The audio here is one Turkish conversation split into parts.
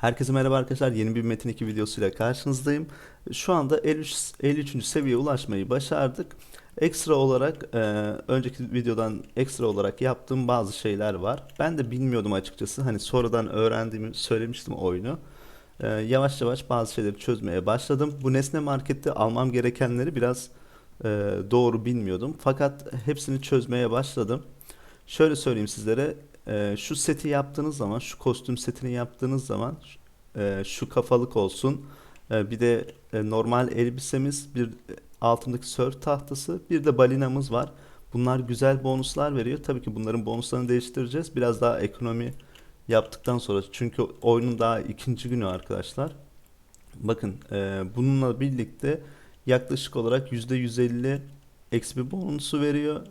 Herkese merhaba arkadaşlar. Yeni bir Metin 2 videosuyla karşınızdayım. Şu anda 53, 53. seviyeye ulaşmayı başardık. Ekstra olarak e, önceki videodan ekstra olarak yaptığım bazı şeyler var. Ben de bilmiyordum açıkçası. Hani sonradan öğrendiğimi söylemiştim oyunu. E, yavaş yavaş bazı şeyleri çözmeye başladım. Bu Nesne Market'te almam gerekenleri biraz e, doğru bilmiyordum. Fakat hepsini çözmeye başladım. Şöyle söyleyeyim sizlere. E, şu seti yaptığınız zaman, şu kostüm setini yaptığınız zaman e, şu kafalık olsun. E, bir de e, normal elbisemiz, bir altındaki sörf tahtası, bir de balinamız var. Bunlar güzel bonuslar veriyor. Tabii ki bunların bonuslarını değiştireceğiz. Biraz daha ekonomi yaptıktan sonra. Çünkü oyunun daha ikinci günü arkadaşlar. Bakın bununla birlikte yaklaşık olarak %150 eksi bir bonusu veriyor.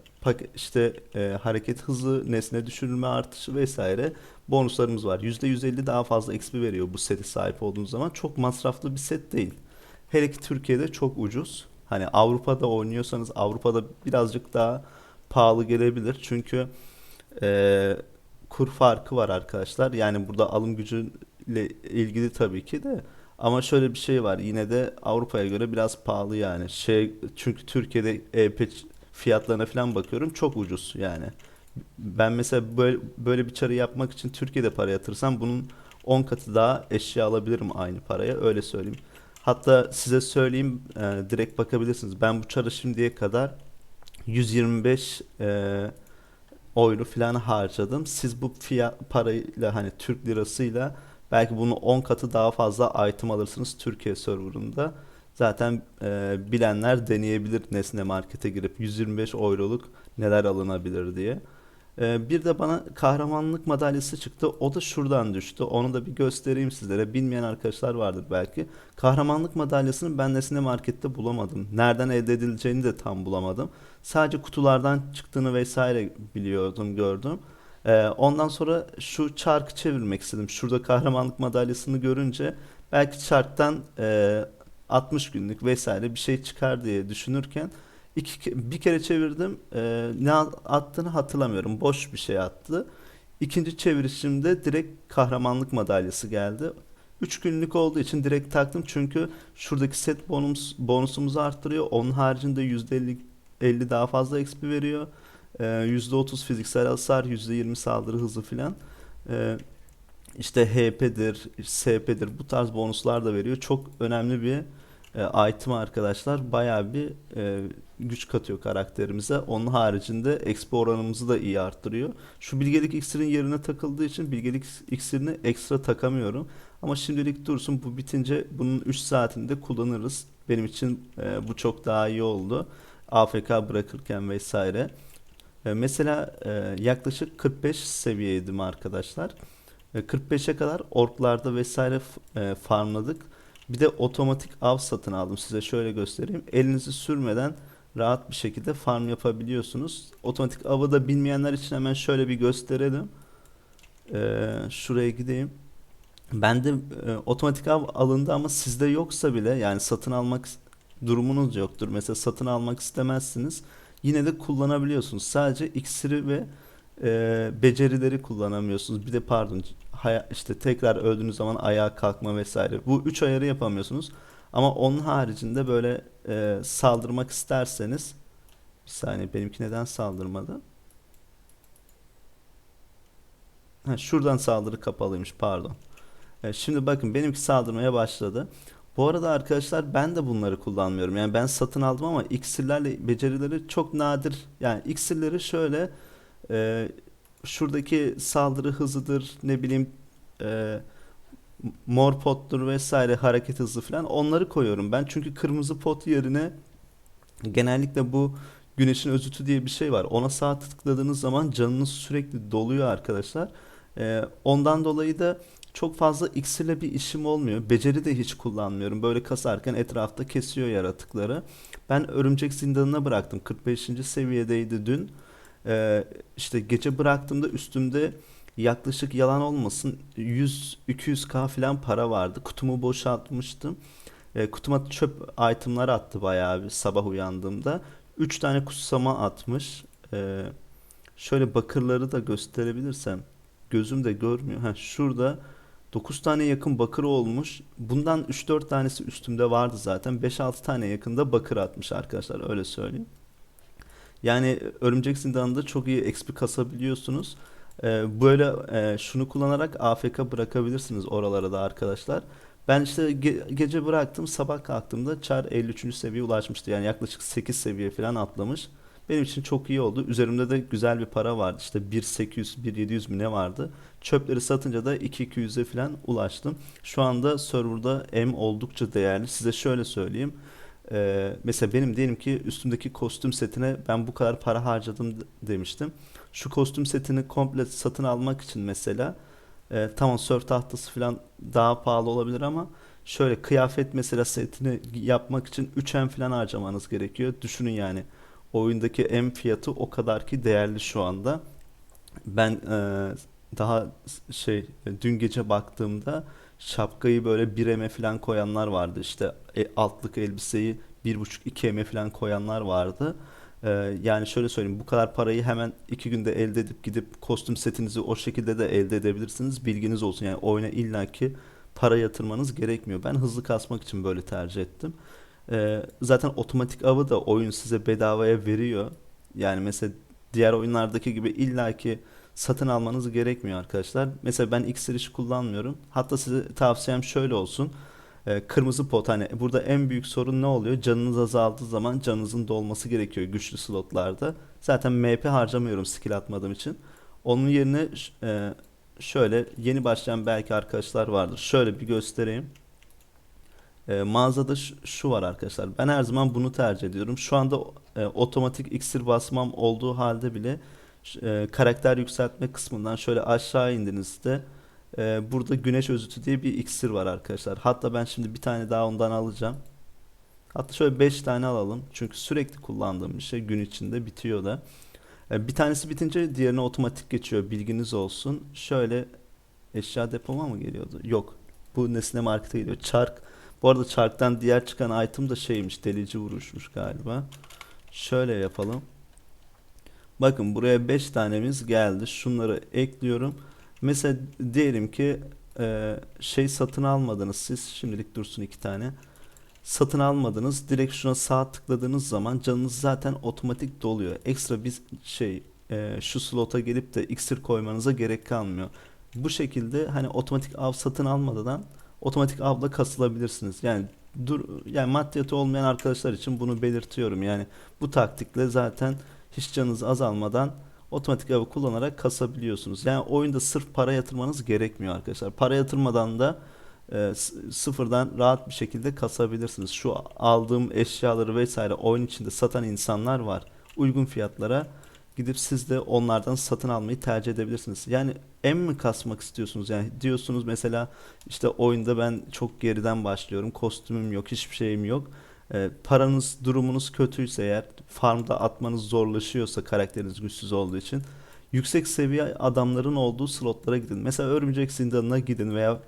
İşte e, hareket hızı, nesne düşürülme artışı vesaire bonuslarımız var. %150 daha fazla XP veriyor bu sete sahip olduğunuz zaman. Çok masraflı bir set değil. Hele ki Türkiye'de çok ucuz. Hani Avrupa'da oynuyorsanız Avrupa'da birazcık daha pahalı gelebilir. Çünkü e, kur farkı var arkadaşlar. Yani burada alım gücüyle ilgili tabii ki de. Ama şöyle bir şey var. Yine de Avrupa'ya göre biraz pahalı yani. Şey çünkü Türkiye'de EP fiyatlarına falan bakıyorum çok ucuz yani. Ben mesela böyle, böyle bir çarı yapmak için Türkiye'de para yatırsam bunun 10 katı daha eşya alabilirim aynı paraya öyle söyleyeyim. Hatta size söyleyeyim e, direkt bakabilirsiniz. Ben bu çarı şimdiye kadar 125 e, euro falan harcadım. Siz bu fiyat parayla hani Türk lirasıyla belki bunu 10 katı daha fazla item alırsınız Türkiye serverında. Zaten e, bilenler deneyebilir Nesne Market'e girip 125 euroluk neler alınabilir diye. E, bir de bana kahramanlık madalyası çıktı. O da şuradan düştü. Onu da bir göstereyim sizlere. Bilmeyen arkadaşlar vardır belki. Kahramanlık madalyasını ben Nesne Market'te bulamadım. Nereden elde edileceğini de tam bulamadım. Sadece kutulardan çıktığını vesaire biliyordum, gördüm. E, ondan sonra şu çarkı çevirmek istedim. Şurada kahramanlık madalyasını görünce belki çarktan e, 60 günlük vesaire bir şey çıkar diye düşünürken iki bir kere çevirdim. Ee, ne attığını hatırlamıyorum. Boş bir şey attı. İkinci çevirişimde direkt kahramanlık madalyası geldi. 3 günlük olduğu için direkt taktım çünkü şuradaki set bonus bonusumuzu arttırıyor. Onun haricinde %50 50 daha fazla XP veriyor. Ee, %30 fiziksel hasar, %20 saldırı hızı filan. Ee, işte HP'dir, SP'dir bu tarz bonuslar da veriyor. Çok önemli bir e, item arkadaşlar. Bayağı bir e, güç katıyor karakterimize. Onun haricinde exp oranımızı da iyi arttırıyor. Şu bilgelik iksirin yerine takıldığı için bilgelik iksirini ekstra takamıyorum. Ama şimdilik dursun bu bitince bunun 3 saatinde kullanırız. Benim için e, bu çok daha iyi oldu. AFK bırakırken vesaire. E, mesela e, yaklaşık 45 seviyeydim arkadaşlar. E, 45'e kadar orklarda vesaire e, farmladık. Bir de otomatik av satın aldım. Size şöyle göstereyim. Elinizi sürmeden rahat bir şekilde farm yapabiliyorsunuz. Otomatik avı da bilmeyenler için hemen şöyle bir gösterelim. Ee, şuraya gideyim. Bende e, otomatik av alındı ama sizde yoksa bile yani satın almak durumunuz yoktur. Mesela satın almak istemezsiniz. Yine de kullanabiliyorsunuz. Sadece iksiri ve e, becerileri kullanamıyorsunuz. Bir de pardon işte tekrar öldüğünüz zaman ayağa kalkma vesaire. Bu üç ayarı yapamıyorsunuz. Ama onun haricinde böyle e, saldırmak isterseniz bir saniye benimki neden saldırmadı? Ha, şuradan saldırı kapalıymış pardon. E, şimdi bakın benimki saldırmaya başladı. Bu arada arkadaşlar ben de bunları kullanmıyorum. Yani ben satın aldım ama iksirlerle becerileri çok nadir. Yani iksirleri şöyle e, şuradaki saldırı hızıdır ne bileyim e, mor pottur vesaire hareket hızı falan onları koyuyorum ben. Çünkü kırmızı pot yerine genellikle bu güneşin özütü diye bir şey var. Ona sağ tıkladığınız zaman canınız sürekli doluyor arkadaşlar. Ee, ondan dolayı da çok fazla iksirle bir işim olmuyor. Beceri de hiç kullanmıyorum. Böyle kasarken etrafta kesiyor yaratıkları. Ben örümcek zindanına bıraktım. 45. seviyedeydi dün. Ee, işte gece bıraktığımda üstümde yaklaşık yalan olmasın 100-200k falan para vardı. Kutumu boşaltmıştım. E, kutuma çöp itemlar attı bayağı bir sabah uyandığımda. 3 tane kutsama atmış. E, şöyle bakırları da gösterebilirsem. Gözüm de görmüyor. Ha, şurada 9 tane yakın bakır olmuş. Bundan 3-4 tanesi üstümde vardı zaten. 5-6 tane yakında bakır atmış arkadaşlar öyle söyleyeyim. Yani örümcek zindanında çok iyi XP kasabiliyorsunuz. Ee, böyle e, şunu kullanarak AFK bırakabilirsiniz oralara da arkadaşlar. Ben işte ge- gece bıraktım sabah kalktığımda Char 53. seviyeye ulaşmıştı. Yani yaklaşık 8 seviye falan atlamış. Benim için çok iyi oldu. Üzerimde de güzel bir para vardı. İşte 1800, 1700 mi ne vardı. Çöpleri satınca da 2200'e falan ulaştım. Şu anda serverda M oldukça değerli. Size şöyle söyleyeyim. Ee, mesela benim diyelim ki üstümdeki kostüm setine ben bu kadar para harcadım demiştim. Şu kostüm setini komple satın almak için mesela e, tamam surf tahtası falan daha pahalı olabilir ama şöyle kıyafet mesela setini yapmak için 3M falan harcamanız gerekiyor. Düşünün yani oyundaki M fiyatı o kadar ki değerli şu anda. Ben e, daha şey dün gece baktığımda şapkayı böyle 1M'e falan koyanlar vardı. İşte e, altlık elbiseyi 1,5-2M'e falan koyanlar vardı. E, yani şöyle söyleyeyim bu kadar parayı hemen iki günde elde edip gidip kostüm setinizi o şekilde de elde edebilirsiniz. Bilginiz olsun yani oyuna illaki para yatırmanız gerekmiyor. Ben hızlı kasmak için böyle tercih ettim. E, zaten otomatik avı da oyun size bedavaya veriyor. Yani mesela diğer oyunlardaki gibi illaki satın almanız gerekmiyor arkadaşlar. Mesela ben hiç kullanmıyorum. Hatta size tavsiyem şöyle olsun. Ee, kırmızı pot hani burada en büyük sorun ne oluyor? Canınız azaldığı zaman canınızın dolması gerekiyor güçlü slotlarda. Zaten MP harcamıyorum skill atmadığım için. Onun yerine e, şöyle yeni başlayan belki arkadaşlar vardır. Şöyle bir göstereyim. E, mağazada ş- şu var arkadaşlar. Ben her zaman bunu tercih ediyorum. Şu anda e, otomatik iksir basmam olduğu halde bile e, karakter yükseltme kısmından şöyle aşağı indiğinizde e, burada güneş özütü diye bir iksir var arkadaşlar. Hatta ben şimdi bir tane daha ondan alacağım. Hatta şöyle 5 tane alalım. Çünkü sürekli kullandığım bir şey gün içinde bitiyor da. E, bir tanesi bitince diğerine otomatik geçiyor. Bilginiz olsun. Şöyle eşya depoma mı geliyordu? Yok. Bu nesne markete geliyor. Çark. Bu arada çarktan diğer çıkan item da şeymiş. Delici vuruşmuş galiba. Şöyle yapalım. Bakın buraya 5 tanemiz geldi. Şunları ekliyorum. Mesela diyelim ki e, şey satın almadınız siz. Şimdilik dursun iki tane. Satın almadınız. Direkt şuna sağ tıkladığınız zaman canınız zaten otomatik doluyor. Ekstra bir şey e, şu slota gelip de iksir koymanıza gerek kalmıyor. Bu şekilde hani otomatik av satın almadan otomatik avla kasılabilirsiniz. Yani dur yani maddiyatı olmayan arkadaşlar için bunu belirtiyorum. Yani bu taktikle zaten hiç canınız azalmadan otomatik avı kullanarak kasabiliyorsunuz. Yani oyunda sırf para yatırmanız gerekmiyor arkadaşlar. Para yatırmadan da e, sıfırdan rahat bir şekilde kasabilirsiniz. Şu aldığım eşyaları vesaire oyun içinde satan insanlar var. Uygun fiyatlara gidip siz de onlardan satın almayı tercih edebilirsiniz. Yani M mi kasmak istiyorsunuz? Yani diyorsunuz mesela işte oyunda ben çok geriden başlıyorum. Kostümüm yok, hiçbir şeyim yok. E, paranız, durumunuz kötüyse eğer farmda atmanız zorlaşıyorsa karakteriniz güçsüz olduğu için yüksek seviye adamların olduğu slotlara gidin. Mesela Örümcek Zindanı'na gidin veya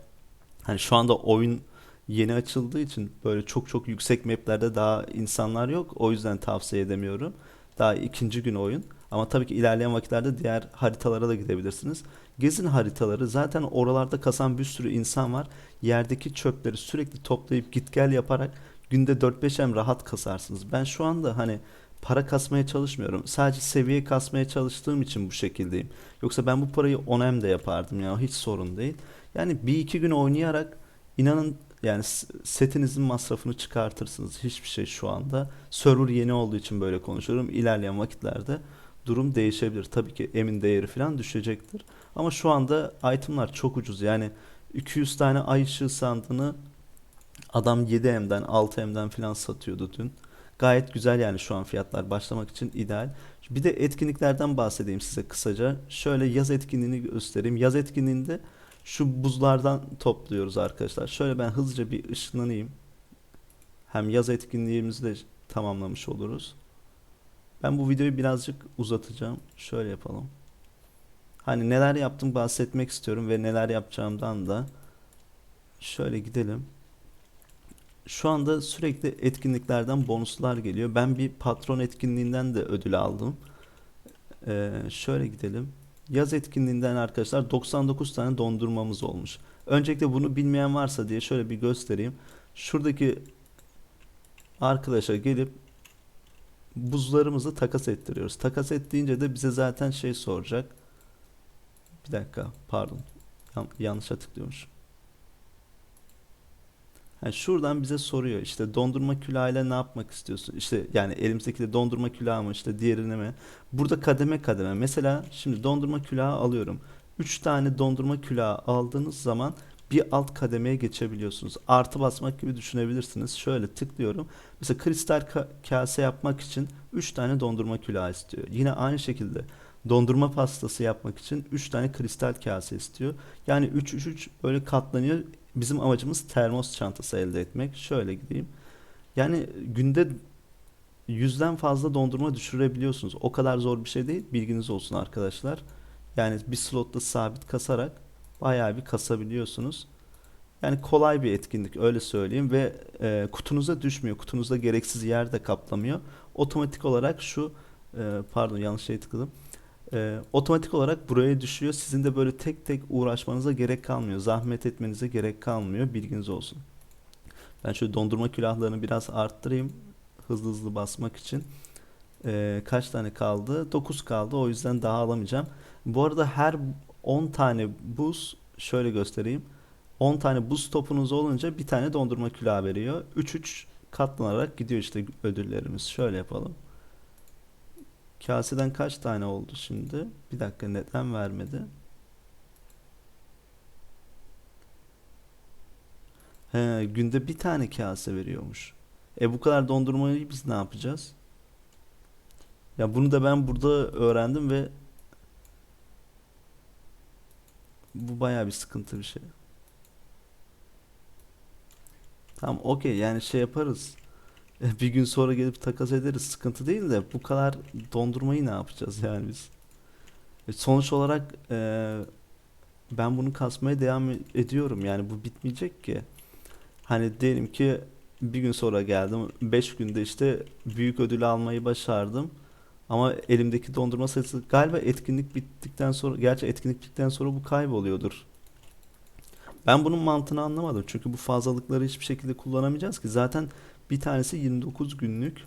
Hani şu anda oyun yeni açıldığı için böyle çok çok yüksek maplerde daha insanlar yok. O yüzden tavsiye edemiyorum. Daha ikinci gün oyun. Ama tabii ki ilerleyen vakitlerde diğer haritalara da gidebilirsiniz. Gezin haritaları. Zaten oralarda kasan bir sürü insan var. Yerdeki çöpleri sürekli toplayıp git gel yaparak günde 4-5 rahat kasarsınız. Ben şu anda hani para kasmaya çalışmıyorum. Sadece seviye kasmaya çalıştığım için bu şekildeyim. Yoksa ben bu parayı 10M de yapardım ya hiç sorun değil. Yani bir iki gün oynayarak inanın yani setinizin masrafını çıkartırsınız. Hiçbir şey şu anda. Server yeni olduğu için böyle konuşuyorum. İlerleyen vakitlerde durum değişebilir. Tabii ki emin değeri falan düşecektir. Ama şu anda itemlar çok ucuz. Yani 200 tane ay ışığı sandığını adam 7M'den 6M'den falan satıyordu dün. Gayet güzel yani şu an fiyatlar başlamak için ideal. Bir de etkinliklerden bahsedeyim size kısaca. Şöyle yaz etkinliğini göstereyim. Yaz etkinliğinde şu buzlardan topluyoruz arkadaşlar. Şöyle ben hızlıca bir ışınlanayım. Hem yaz etkinliğimizi de tamamlamış oluruz. Ben bu videoyu birazcık uzatacağım. Şöyle yapalım. Hani neler yaptım bahsetmek istiyorum ve neler yapacağımdan da şöyle gidelim. Şu anda sürekli etkinliklerden bonuslar geliyor. Ben bir patron etkinliğinden de ödül aldım. Ee, şöyle gidelim. Yaz etkinliğinden arkadaşlar 99 tane dondurmamız olmuş. Öncelikle bunu bilmeyen varsa diye şöyle bir göstereyim. Şuradaki arkadaşa gelip buzlarımızı takas ettiriyoruz. Takas ettiğince de bize zaten şey soracak. Bir dakika pardon. Yan- yanlışa tıklıyormuş. Yani şuradan bize soruyor işte dondurma külahıyla ne yapmak istiyorsun? İşte yani elimizdeki de dondurma külahı mı işte diğerini mi? Burada kademe kademe. Mesela şimdi dondurma külahı alıyorum. 3 tane dondurma külahı aldığınız zaman bir alt kademeye geçebiliyorsunuz. Artı basmak gibi düşünebilirsiniz. Şöyle tıklıyorum. Mesela kristal ka- kase yapmak için 3 tane dondurma külahı istiyor. Yine aynı şekilde dondurma pastası yapmak için 3 tane kristal kase istiyor. Yani 3 3 3 böyle katlanıyor. Bizim amacımız termos çantası elde etmek. Şöyle gideyim. Yani günde yüzden fazla dondurma düşürebiliyorsunuz. O kadar zor bir şey değil. Bilginiz olsun arkadaşlar. Yani bir slotta sabit kasarak bayağı bir kasabiliyorsunuz. Yani kolay bir etkinlik öyle söyleyeyim ve e, kutunuza düşmüyor. Kutunuzda gereksiz yer de kaplamıyor. Otomatik olarak şu e, pardon yanlış şey tıkladım. E, otomatik olarak buraya düşüyor. Sizin de böyle tek tek uğraşmanıza gerek kalmıyor. Zahmet etmenize gerek kalmıyor. Bilginiz olsun. Ben şöyle dondurma külahlarını biraz arttırayım. Hızlı hızlı basmak için. E, kaç tane kaldı? 9 kaldı. O yüzden daha alamayacağım. Bu arada her 10 tane buz şöyle göstereyim. 10 tane buz topunuz olunca bir tane dondurma külahı veriyor. 3-3 katlanarak gidiyor işte ödüllerimiz. Şöyle yapalım. Kaseden kaç tane oldu şimdi? Bir dakika neden vermedi? He, günde bir tane kase veriyormuş. E bu kadar dondurmayı biz ne yapacağız? Ya bunu da ben burada öğrendim ve bu bayağı bir sıkıntı bir şey. Tamam okey yani şey yaparız. E, Bir gün sonra gelip takas ederiz. Sıkıntı değil de bu kadar dondurmayı ne yapacağız yani biz? E, Sonuç olarak e, ben bunu kasmaya devam ediyorum. Yani bu bitmeyecek ki. Hani diyelim ki bir gün sonra geldim. 5 günde işte büyük ödül almayı başardım. Ama elimdeki dondurma sayısı galiba etkinlik bittikten sonra, gerçi etkinlik bittikten sonra bu kayboluyordur. Ben bunun mantığını anlamadım. Çünkü bu fazlalıkları hiçbir şekilde kullanamayacağız ki. Zaten bir tanesi 29 günlük.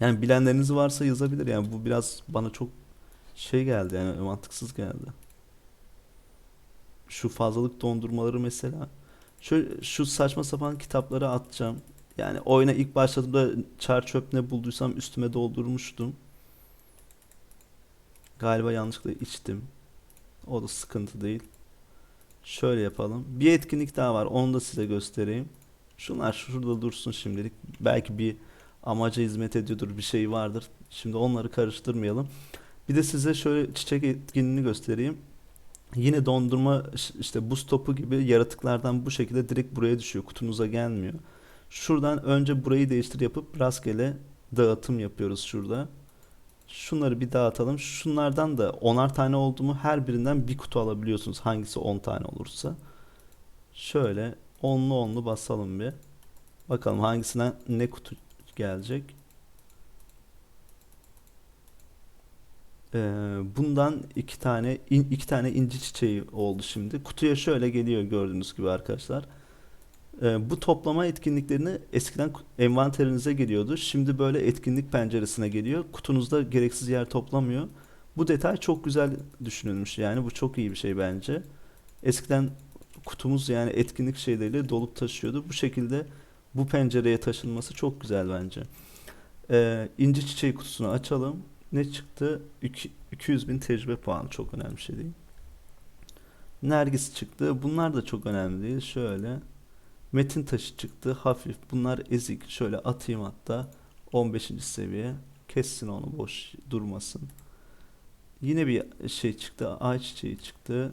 Yani bilenleriniz varsa yazabilir. Yani bu biraz bana çok şey geldi yani mantıksız geldi. Şu fazlalık dondurmaları mesela. Şu, şu saçma sapan kitapları atacağım. Yani oyuna ilk başladığımda çar çöp ne bulduysam üstüme doldurmuştum. Galiba yanlışlıkla içtim. O da sıkıntı değil. Şöyle yapalım. Bir etkinlik daha var. Onu da size göstereyim. Şunlar şurada dursun şimdilik. Belki bir amaca hizmet ediyordur, bir şey vardır. Şimdi onları karıştırmayalım. Bir de size şöyle çiçek etkinliğini göstereyim. Yine dondurma işte buz topu gibi yaratıklardan bu şekilde direkt buraya düşüyor. Kutunuza gelmiyor. Şuradan önce burayı değiştir yapıp rastgele dağıtım yapıyoruz şurada. Şunları bir dağıtalım. Şunlardan da onar tane oldu mu her birinden bir kutu alabiliyorsunuz. Hangisi 10 tane olursa. Şöyle onlu onlu basalım bir. Bakalım hangisinden ne kutu gelecek. Ee, bundan iki tane in- iki tane inci çiçeği oldu şimdi. Kutuya şöyle geliyor gördüğünüz gibi arkadaşlar. Ee, bu toplama etkinliklerini eskiden envanterinize geliyordu. Şimdi böyle etkinlik penceresine geliyor. Kutunuzda gereksiz yer toplamıyor. Bu detay çok güzel düşünülmüş yani bu çok iyi bir şey bence. Eskiden kutumuz yani etkinlik şeyleriyle dolup taşıyordu. Bu şekilde bu pencereye taşınması çok güzel bence. Ee, inci çiçeği kutusunu açalım. Ne çıktı? İki- 200 bin tecrübe puanı çok önemli bir şey değil. Nergis çıktı. Bunlar da çok önemli değil. Şöyle. Metin taşı çıktı. Hafif. Bunlar ezik. Şöyle atayım hatta. 15. seviye. Kessin onu boş durmasın. Yine bir şey çıktı. Ağaç çiçeği çıktı.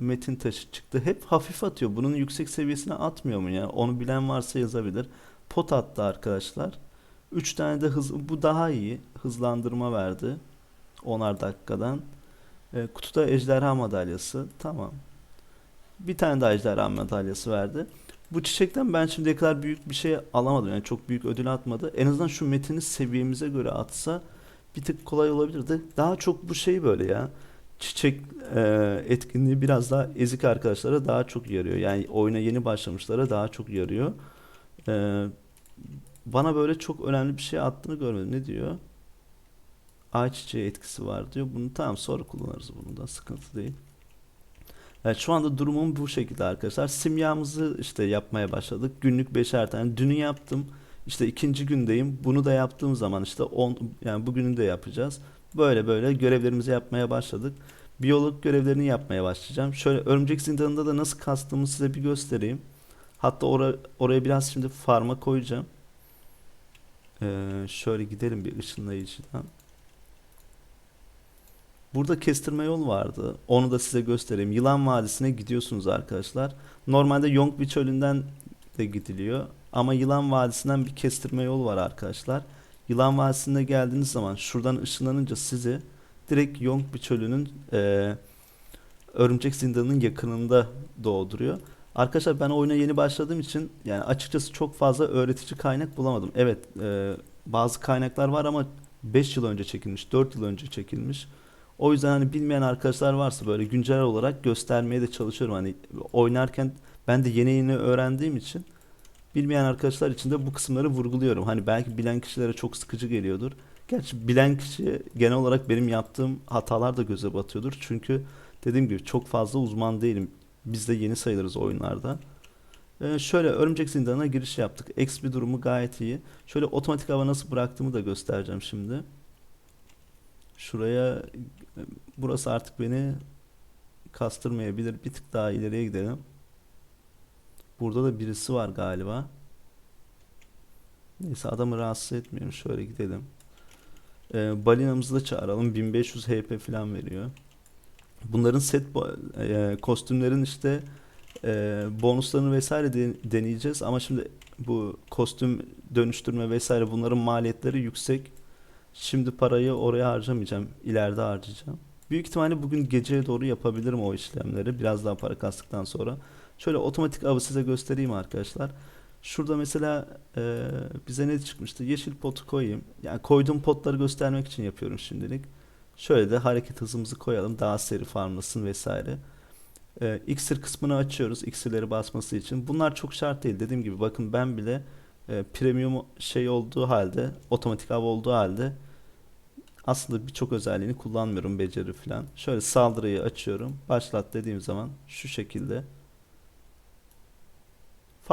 Metin taşı çıktı. Hep hafif atıyor. Bunun yüksek seviyesine atmıyor mu ya? Onu bilen varsa yazabilir. Pot attı arkadaşlar. 3 tane de hız bu daha iyi. Hızlandırma verdi. 10'ar dakikadan. E, kutuda ejderha madalyası. Tamam. Bir tane daha ejderha madalyası verdi. Bu çiçekten ben şimdiye kadar büyük bir şey alamadım. Yani çok büyük ödül atmadı. En azından şu metini seviyemize göre atsa bir tık kolay olabilirdi. Daha çok bu şey böyle ya. Çiçek e, etkinliği biraz daha ezik arkadaşlara daha çok yarıyor. Yani oyuna yeni başlamışlara daha çok yarıyor. E, bana böyle çok önemli bir şey attığını görmedim. Ne diyor? Ayçiçeği etkisi var diyor. Bunu tamam sonra kullanırız bunu da sıkıntı değil. Evet, şu anda durumum bu şekilde arkadaşlar. Simyamızı işte yapmaya başladık. Günlük beşer tane. Dünü yaptım. İşte ikinci gündeyim. Bunu da yaptığım zaman işte 10 yani bugünü de yapacağız. Böyle böyle görevlerimizi yapmaya başladık. Biyolog görevlerini yapmaya başlayacağım. Şöyle örümcek zindanında da nasıl kastığımı size bir göstereyim. Hatta ora- oraya biraz şimdi farma koyacağım. Ee, şöyle gidelim bir ışınlayıcıdan. Burada kestirme yol vardı. Onu da size göstereyim. Yılan Vadisi'ne gidiyorsunuz arkadaşlar. Normalde Yongbi Çölü'nden de gidiliyor. Ama Yılan Vadisi'nden bir kestirme yol var arkadaşlar. Yılan Vadisi'ne geldiğiniz zaman şuradan ışınlanınca sizi direkt Yongbi Çölü'nün eee, Örümcek Zindanı'nın yakınında doğduruyor. Arkadaşlar ben oyuna yeni başladığım için yani açıkçası çok fazla öğretici kaynak bulamadım. Evet eee, bazı kaynaklar var ama 5 yıl önce çekilmiş, 4 yıl önce çekilmiş. O yüzden hani bilmeyen arkadaşlar varsa böyle güncel olarak göstermeye de çalışıyorum. Hani oynarken ben de yeni yeni öğrendiğim için bilmeyen arkadaşlar için de bu kısımları vurguluyorum. Hani belki bilen kişilere çok sıkıcı geliyordur. Gerçi bilen kişi genel olarak benim yaptığım hatalar da göze batıyordur. Çünkü dediğim gibi çok fazla uzman değilim. Biz de yeni sayılırız oyunlarda. Ee, şöyle örümcek zindanına giriş yaptık. XP durumu gayet iyi. Şöyle otomatik hava nasıl bıraktığımı da göstereceğim şimdi. Şuraya burası artık beni kastırmayabilir. Bir tık daha ileriye gidelim. Burada da birisi var galiba. Neyse adamı rahatsız etmeyelim. Şöyle gidelim. Ee, balinamızı da çağıralım. 1500 HP falan veriyor. Bunların set e, kostümlerin işte e, bonuslarını vesaire de- deneyeceğiz ama şimdi bu kostüm dönüştürme vesaire bunların maliyetleri yüksek. Şimdi parayı oraya harcamayacağım. İleride harcayacağım. Büyük ihtimalle bugün geceye doğru yapabilirim o işlemleri. Biraz daha para kastıktan sonra. Şöyle otomatik avı size göstereyim arkadaşlar. Şurada mesela e, bize ne çıkmıştı? Yeşil potu koyayım. Yani koyduğum potları göstermek için yapıyorum şimdilik. Şöyle de hareket hızımızı koyalım. Daha seri farmlasın vesaire. E, iksir kısmını açıyoruz. iksirleri basması için. Bunlar çok şart değil. Dediğim gibi bakın ben bile e, premium şey olduğu halde otomatik av olduğu halde aslında birçok özelliğini kullanmıyorum beceri falan. Şöyle saldırıyı açıyorum. Başlat dediğim zaman şu şekilde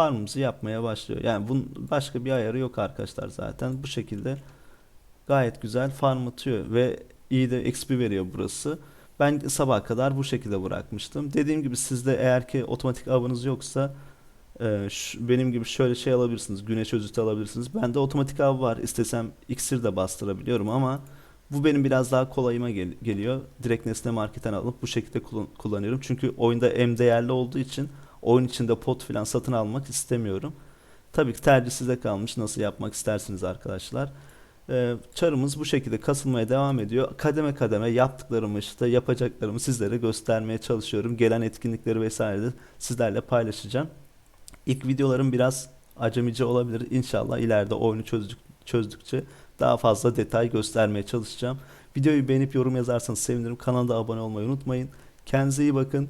farmımızı yapmaya başlıyor. Yani bunun başka bir ayarı yok arkadaşlar zaten. Bu şekilde gayet güzel farm atıyor ve iyi de XP veriyor burası. Ben sabaha kadar bu şekilde bırakmıştım. Dediğim gibi sizde eğer ki otomatik avınız yoksa ee, şu- benim gibi şöyle şey alabilirsiniz. Güneş özütü alabilirsiniz. Bende otomatik av var. İstesem iksir de bastırabiliyorum ama bu benim biraz daha kolayıma gel- geliyor. Direkt Nesne Market'ten alıp bu şekilde kullan- kullanıyorum. Çünkü oyunda M değerli olduğu için oyun içinde pot falan satın almak istemiyorum. Tabii ki tercih size kalmış. Nasıl yapmak istersiniz arkadaşlar. Ee, çarımız bu şekilde kasılmaya devam ediyor. Kademe kademe yaptıklarımı işte yapacaklarımı sizlere göstermeye çalışıyorum. Gelen etkinlikleri vesaire de sizlerle paylaşacağım. İlk videolarım biraz acemice olabilir. İnşallah ileride oyunu çözdük, çözdükçe daha fazla detay göstermeye çalışacağım. Videoyu beğenip yorum yazarsanız sevinirim. Kanala abone olmayı unutmayın. Kendinize iyi bakın.